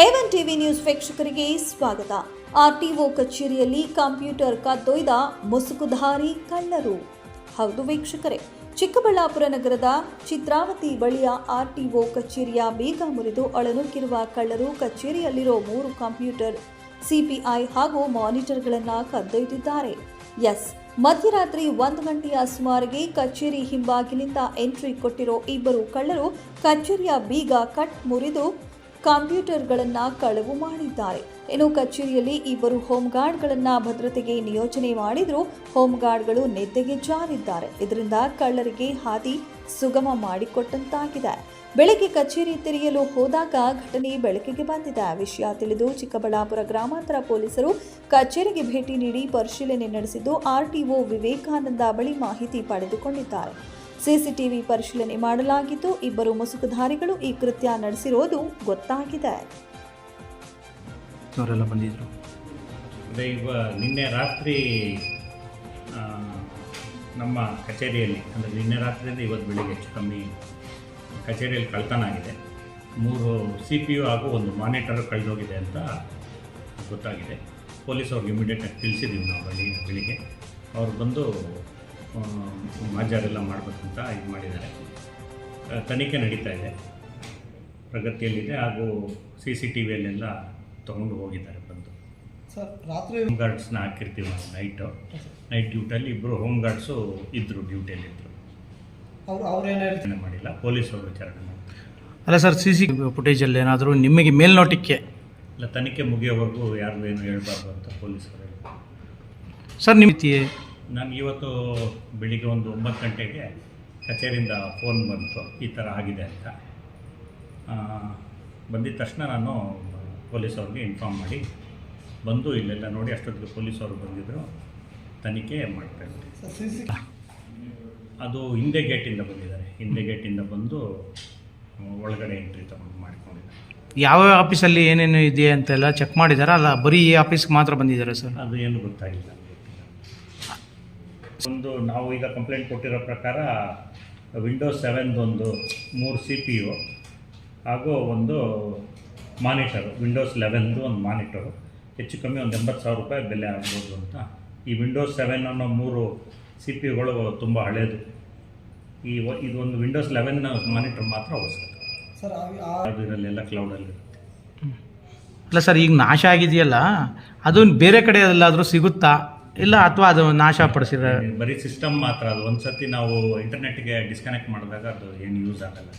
A one TV news ವೀಕ್ಷಕರಿಗೆ ಸ್ವಾಗತ. RTO ಕಚೇರಿಯಲ್ಲಿ ಕಂಪ್ಯೂಟರ್ ಕದ್ದೊಯ್ದ ಮುಸುಕುಧಾರಿ ಕಳ್ಳರು. ಹೌದು ವೀಕ್ಷಕರೇ, ಚಿಕ್ಕಬಳ್ಳಾಪುರ ನಗರದ ಚಿತ್ರಾವತಿ ಬಳಿಯ ಆರ್ಟಿಒ ಕಚೇರಿಯ ಬೀಗ ಮುರಿದು ಒಳನುಗ್ಗಿರುವ ಕಳ್ಳರು ಕಚೇರಿಯಲ್ಲಿರೋ ಮೂರು ಕಂಪ್ಯೂಟರ್ ಸಿಪಿಐ ಹಾಗೂ ಮಾನಿಟರ್ಗಳನ್ನು ಕದ್ದೊಯ್ದಿದ್ದಾರೆ. ಎಸ್, ಮಧ್ಯರಾತ್ರಿ ಒಂದು ಗಂಟೆಯ ಸುಮಾರಿಗೆ ಕಚೇರಿ ಹಿಂಬಾಗಿಲಿಂದ ಎಂಟ್ರಿ ಕೊಟ್ಟಿರೋ ಇಬ್ಬರು ಕಳ್ಳರು ಕಚೇರಿಯ ಬೀಗ ಕಟ್ ಮುರಿದು ಕಂಪ್ಯೂಟರ್ಗಳನ್ನ ಕಳವು ಮಾಡಿದ್ದಾರೆ. ಇನ್ನು ಕಚೇರಿಯಲ್ಲಿ ಇಬ್ಬರು ಹೋಮ್ಗಾರ್ಡ್ಗಳನ್ನು ಭದ್ರತೆಗೆ ನಿಯೋಜನೆ ಮಾಡಿದ್ರು. ಹೋಮ್ಗಾರ್ಡ್ಗಳು ನೆದ್ದೆಗೆ ಜಾರಿದ್ದಾರೆ. ಇದರಿಂದ ಕಳ್ಳರಿಗೆ ಹಾದಿ ಸುಗಮ ಮಾಡಿಕೊಟ್ಟಂತಾಗಿದೆ. ಬೆಳಗ್ಗೆ ಕಚೇರಿ ತೆರೆಯಲು ಹೋದಾಗ ಘಟನೆ ಬೆಳಕಿಗೆ ಬಂದಿದೆ. ವಿಷಯ ತಿಳಿದು ಚಿಕ್ಕಬಳ್ಳಾಪುರ ಗ್ರಾಮಾಂತರ ಪೊಲೀಸರು ಕಚೇರಿಗೆ ಭೇಟಿ ನೀಡಿ ಪರಿಶೀಲನೆ ನಡೆಸಿದ್ದು ಆರ್ಟಿಒ ವಿವೇಕಾನಂದ ಬಳಿ ಮಾಹಿತಿ ಪಡೆದುಕೊಂಡಿದ್ದಾರೆ. ಸಿಸಿಟಿವಿ ಪರಿಶೀಲನೆ ಮಾಡಲಾಗಿದ್ದು ಇಬ್ಬರು ಮುಸುಕುಧಾರಿಗಳು ಈ ಕೃತ್ಯ ನಡೆಸಿರೋದು ಗೊತ್ತಾಗಿದೆ. ಅವರೆಲ್ಲ ಬಂದಿದ್ದರು ಅದೇ ನಿನ್ನೆ ರಾತ್ರಿ ಆ, ನಮ್ಮ ಕಚೇರಿಯಲ್ಲಿ ಅಂದರೆ ನಿನ್ನೆ ರಾತ್ರಿಯಿಂದ ಇವತ್ತು ಬೆಳಿಗ್ಗೆ ಹೆಚ್ಚು ಕಮ್ಮಿ ಕಚೇರಿಯಲ್ಲಿ ಕಳ್ತನ ಆಗಿದೆ ಮೂರು ಸಿ ಪಿ ಯು ಹಾಗೂ ಒಂದು ಮಾನಿಟರ್ ಕಳೆದೋಗಿದೆ ಅಂತ ಗೊತ್ತಾಗಿದೆ. ಪೊಲೀಸ್ ಅವ್ರಿಗೆ ಇಮಿಡಿಯೇಟಾಗಿ ತಿಳಿಸಿದ್ದೀವಿ ನಾವು ಬೆಳಿಗ್ಗೆ ಬೆಳಿಗ್ಗೆ. ಅವ್ರು ಬಂದು ಆ, ಮಾಜಾರೆಲ್ಲ ಮಾಡಬೇಕಂತ ಇದು ಮಾಡಿದ್ದಾರೆ. ತನಿಖೆ ನಡೀತಾ ಇದೆ. ಪ್ರಗತಿಯಲ್ಲಿದೆ ಹಾಗೂ ಸಿ ಸಿ ಟಿ ವಿಯಲ್ಲೆಲ್ಲ ತೊಗೊಂಡು ಹೋಗಿದ್ದಾರೆ ಬಂದು. ಸರ್ ರಾತ್ರಿ ಹೋಮ್ ಗಾರ್ಡ್ಸ್ನ ಹಾಕಿರ್ತೀವಿ ನಾವು ನೈಟು ನೈಟ್ ಡ್ಯೂಟಲ್ಲಿ ಇಬ್ಬರು ಹೋಮ್ ಗಾರ್ಡ್ಸು ಇದ್ದರು ಡ್ಯೂಟಿಯಲ್ಲಿದ್ದರು ಅವ್ರು ಅವ್ರೇನು ವಿಚಾರಣೆ ಮಾಡಿಲ್ಲ ಪೊಲೀಸರು ವಿಚಾರಣೆ ಮಾಡಿ ಅಲ್ಲ ಸರ್ ಸಿ ಸಿ ಫುಟೇಜಲ್ಲಿ ಏನಾದರೂ ನಿಮಗೆ ಮೇಲ್ನೋಟಕ್ಕೆ? ಇಲ್ಲ ತನಿಖೆ ಮುಗಿಯೋವರೆಗೂ ಯಾರು ಏನು ಹೇಳಬಾರ್ದು ಅಂತ ಪೊಲೀಸರು ಸರ್ ನಿಮ್ಮ ರೀತಿ ನಾನು ಇವತ್ತು ಬೆಳಿಗ್ಗೆ ಒಂದು ಒಂಬತ್ತು ಗಂಟೆಗೆ ಕಚೇರಿಯಿಂದ ಫೋನ್ ಬಂತು. ಈ ಥರ ಆಗಿದೆ ಅಂತ. ಬಂದಿದ್ದ ಬಂದಿದ ತಕ್ಷಣ ನಾನು ಪೊಲೀಸವ್ರಿಗೆ ಇನ್ಫಾರ್ಮ್ ಮಾಡಿ ಬಂದು ಇಲ್ಲೆಲ್ಲ ನೋಡಿ ಅಷ್ಟೊತ್ತಿಗೆ ಪೊಲೀಸವರು ಬಂದಿದ್ದರು ತನಿಖೆ ಮಾಡ್ತಾರೆ ಅದು ಹಿಂದೆ ಗೇಟಿಂದ ಬಂದಿದ್ದಾರೆ. ಹಿಂದೆ ಗೇಟಿಂದ ಬಂದು ಒಳಗಡೆ ಎಂಟ್ರಿ ತಗೊಂಡು ಮಾಡಿಕೊಂಡಿದ್ದಾರೆ. ಯಾವ ಆಫೀಸಲ್ಲಿ ಏನೇನು ಇದೆ ಅಂತೆಲ್ಲ ಚೆಕ್ ಮಾಡಿದ್ದಾರೆ ಅಲ್ಲ ಬರೀ ಈ ಆಫೀಸ್ಗೆ ಮಾತ್ರ ಬಂದಿದ್ದಾರೆ ಸರ್? ಅದು ಏನು ಗೊತ್ತಾಗಿಲ್ಲ. ಗೊತ್ತಿಲ್ಲ. ಒಂದು ನಾವು ಈಗ ಕಂಪ್ಲೇಂಟ್ ಕೊಟ್ಟಿರೋ ಪ್ರಕಾರ ವಿಂಡೋಸ್ ಸೆವೆನ್ದೊಂದು ಮೂರು ಸಿ ಪಿ ಯು ಹಾಗೂ ಒಂದು ಮಾನಿಟರು ವಿಂಡೋಸ್ ಲೆವೆನ್ದು ಒಂದು ಮಾನಿಟರು ಹೆಚ್ಚು ಕಮ್ಮಿ ಒಂದು ಎಂಬತ್ತು ಸಾವಿರ ರೂಪಾಯಿ ಬೆಲೆ ಆಗ್ಬೋದು ಅಂತ. ಈ ವಿಂಡೋಸ್ ಸೆವೆನ್ ಅನ್ನೋ ಮೂರು ಸಿ ಪಿ ಯುಗಳು ತುಂಬ ಹಳೇದು. ಈ ಇದು ಒಂದು ವಿಂಡೋಸ್ ಲೆವೆನ್ ಮಾನಿಟರ್ ಮಾತ್ರ ಹೊಸದು ಸರ್ ಆ- ಆ ಅದು ಇದರಲ್ಲೆಲ್ಲ ಕ್ಲೌಡಲ್ಲಿ ಅಲ್ಲ ಸರ್ ಈಗ ನಾಶ ಆಗಿದೆಯಲ್ಲ ಅದನ್ನು ಬೇರೆ ಕಡೆ ಎಲ್ಲಾದರೂ ಸಿಗುತ್ತಾ? ಇಲ್ಲ, ಅಥವಾ ಅದು ನಾಶ ಪಡಿಸಿದ ಬರೀ ಸಿಸ್ಟಮ್ ಮಾತ್ರ. ಅದು ಒಂದ್ಸತಿ ನಾವು ಇಂಟರ್ನೆಟ್ಗೆ ಡಿಸ್ಕನೆಕ್ಟ್ ಮಾಡಿದಾಗ ಅದು ಏನು ಯೂಸ್ ಆಗಲ್ಲ.